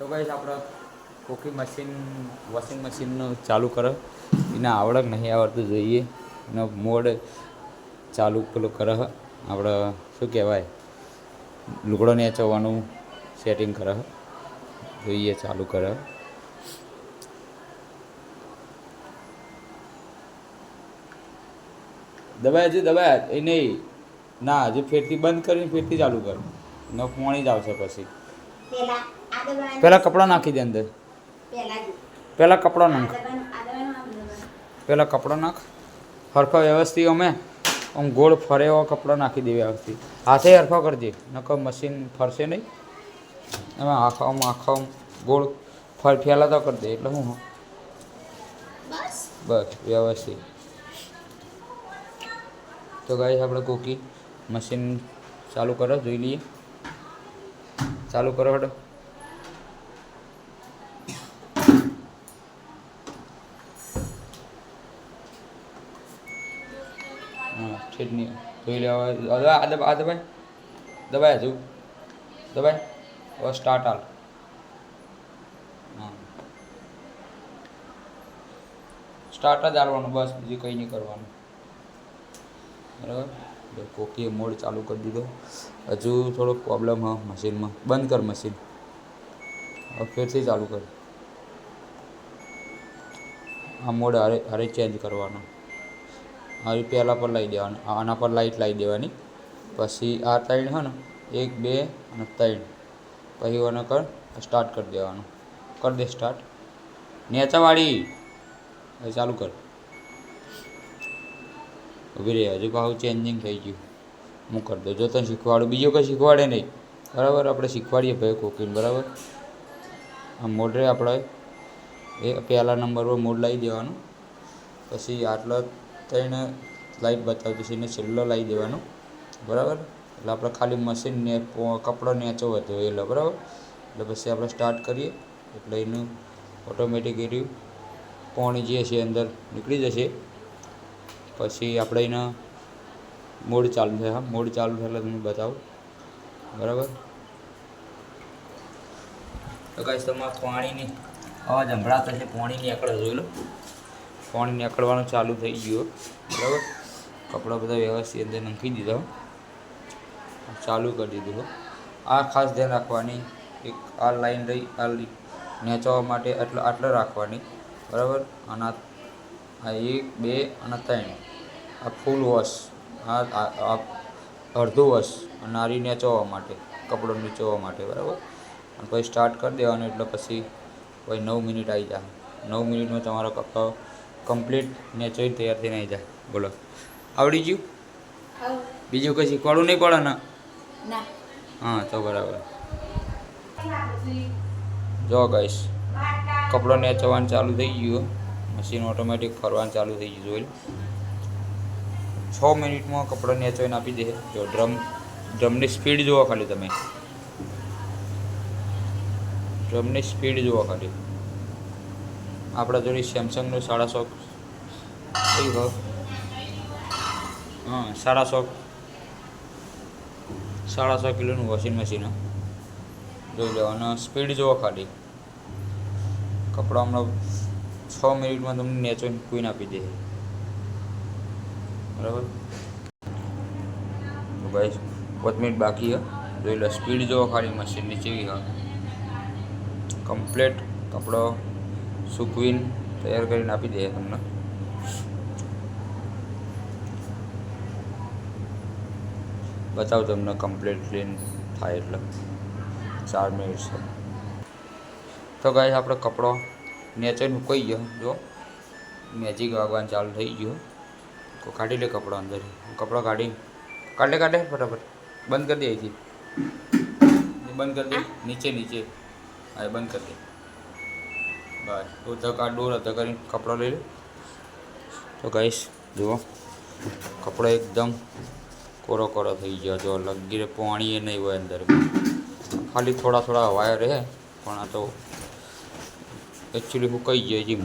તો કહીશ આપણે કોફી મશીન વોશિંગ મશીનનું ચાલુ કરો. એને આવડક નહીં આવડતું જોઈએ. એનો મોડ ચાલુ પેલું કરે. આપણે, શું કહેવાય, લુગડો નેચવવાનું સેટિંગ કરે. જોઈએ, ચાલુ કરે. દબાય હજી, દબાય. એ નહીં. ના, હજી ફેરથી બંધ કરીને ફેરથી ચાલુ કર. ને પાણી જ આવશે પછી. પહેલાં કપડાં નાખી દે અંદર. પહેલાં કપડાં નાખ. પહેલાં કપડાં નાખ. હરફા વ્યવસ્થિત અમે આમ ગોળ ફરે એવા કપડાં નાખી દે વ્યવસ્થિત હાથે હરફા કરજે નકર મશીન ફરશે નહીં. એમાં આખા આમ આખા આમ ગોળ ફર ફેલાતા કરી દે એટલે હું બસ. બસ વ્યવસ્થિત. તો ગાય આપણે કોકી મશીન ચાલુ કરો જોઈ લઈએ. ચાલુ કરો હડો. હા નહીં જોઈ લેવા આ દબા આ દબાય દબાય. હજુ. દબાય. હવે સ્ટાર્ટ હાલ. સ્ટાર્ટ જ હાલવાનું, બસ, બીજું કંઈ નહીં કરવાનું. બરાબર? કોકીએ મોડ ચાલુ કરી દીધો. હજુ થોડો પ્રોબ્લેમ હા મશીનમાં. બંધ કર મશીન. હવે ફેરથી ચાલુ કર. આ મોડ હારે હારે ચેન્જ કરવાનો. હવે પહેલાં પર લાવી દેવાનું આના પર લાઇટ લાવી દેવાની. પછી આ ત્રણ છે ને, એક, બે અને ત્રણ. પછી એને કર સ્ટાર્ટ કરી દેવાનું. કરી દે સ્ટાર્ટ નેચાવાળી ચાલુ કર. ઊભી રહે, હજુ ભાવ ચેન્જિંગ થઈ ગયું. હું કરી દઉં? જો તને શીખવાડું, બીજું કંઈ શીખવાડે નહીં. બરાબર? આપણે શીખવાડીએ ભાઈ કુકિંગ બરાબર? આ મોડરે આપણે એ પહેલા નંબર પર મોડ લાવી દેવાનું. પછી આટલો ત્રણ લાઈટ બતાવતી છે, એને છેલ્લો લાવી દેવાનો. બરાબર? એટલે આપણે ખાલી મશીનને કપડો નેચો હતો એટલે બરાબર? એટલે પછી આપણે સ્ટાર્ટ કરીએ. એટલે એનું ઓટોમેટિક એર્યું પાણી જે છે અંદર નીકળી જશે. પછી આપણે એના મોડ ચાલુ થાય. હા મોડ ચાલુ થાય એટલે તમને બતાવું. બરાબર? તો કાંઈ તમારે પાણીની અવાજ સંભળાતો છે, પાણીની નીકળે જોઈ લો. પાણીની નીકળવાનું ચાલુ થઈ ગયું. બરાબર? કપડાં બધા વ્યવસ્થિત અંદર નાખી દીધા ચાલુ કરી દીધું આ ખાસ ધ્યાન રાખવાની એક આ લાઈન રહી, આ નેચવા માટે આટલા આટલા રાખવાની. બરાબર? અને આ આ એક બે અને ત્રણ. આ ફૂલ વોશ આ અડધું વોશ અને આરી નેચવવા માટે કપડો નીચવવા માટે બરાબર? અને પછી સ્ટાર્ટ કરી દેવાનું એટલે પછી પછી નવ મિનિટ આવી જાય. નવ મિનિટમાં તમારો કપડો કમ્પ્લીટ નેચોઈ તૈયાર થઈને આવી જાય. બોલો. આવડી ગયું? બીજું કશું શીખવાડવું નહીં પડે ને? હા તો બરાબર. જો ગઈશ કપડો નેચવાનું ચાલુ થઈ ગયું. મશીન ઓટોમેટિક ફરવાનું ચાલુ થઈ ગયું, જોઈ છ મિનિટમાં કપડાં નેચવીને આપી દે. જો ડ્રમ, ડ્રમની સ્પીડ જુઓ ખાલી તમે. ડ્રમની સ્પીડ જુઓ ખાલી. આપણા જોડે સેમસંગનું સાડા સો હા, સાડા સો. સાડા સો કિલોનું વોશિંગ મશીન જોઈ લો સ્પીડ જુઓ ખાલી. કપડાં હમણાં છ મિનિટમાં તમને નેચરલ ક્વીન આપી દે. બરાબર? તો ભાઈ પાંચ મિનિટ બાકી જોઈ લો સ્પીડ જુઓ ખાલી મશીનની ચેવી હા. કમ્પ્લેટ કપડો સુકવીન તૈયાર કરીને આપી દે તમને. બતાવું તમને કમ્પ્લીટ ક્લીન થાય એટલે. ચાર મિનિટ છે. તો ગાય આપણો કપડો નેચર મૂકાઈ ગયો જો મેજિક વાગવાનું ચાલુ થઈ ગયું. તો કાઢી લે કપડો અંદર. કપડો કાઢી કાઢે કાઢે ફટાફટ. બંધ કરી દે અહીંથી. બંધ કરી દે. નીચે નીચે. હા એ બંધ કરી દે. બસ. તો ધક આ ડોર હતા કરીને કપડો લઈ લે. તો કહીશ જુઓ. કપડો એકદમ કોરો કોરો થઈ ગયો જો લગી પાણી એ નહીં હોય અંદર. ખાલી થોડા થોડા હવાય રહે પણ આ તો એકચ્યુઅલી સુકાઈ ગયો જીમ?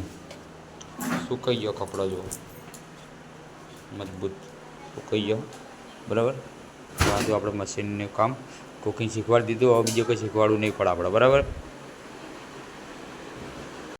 સુકાઈ ગયો કપડો જો મજબૂત. સુકાઈ ગયો? બરાબર? આ આપણે મશીનનું કામ. કુકિંગ શીખવાડી દીધું, હવે બીજું કંઈ શીખવાડવું નહીં પડે આપણે. બરાબર?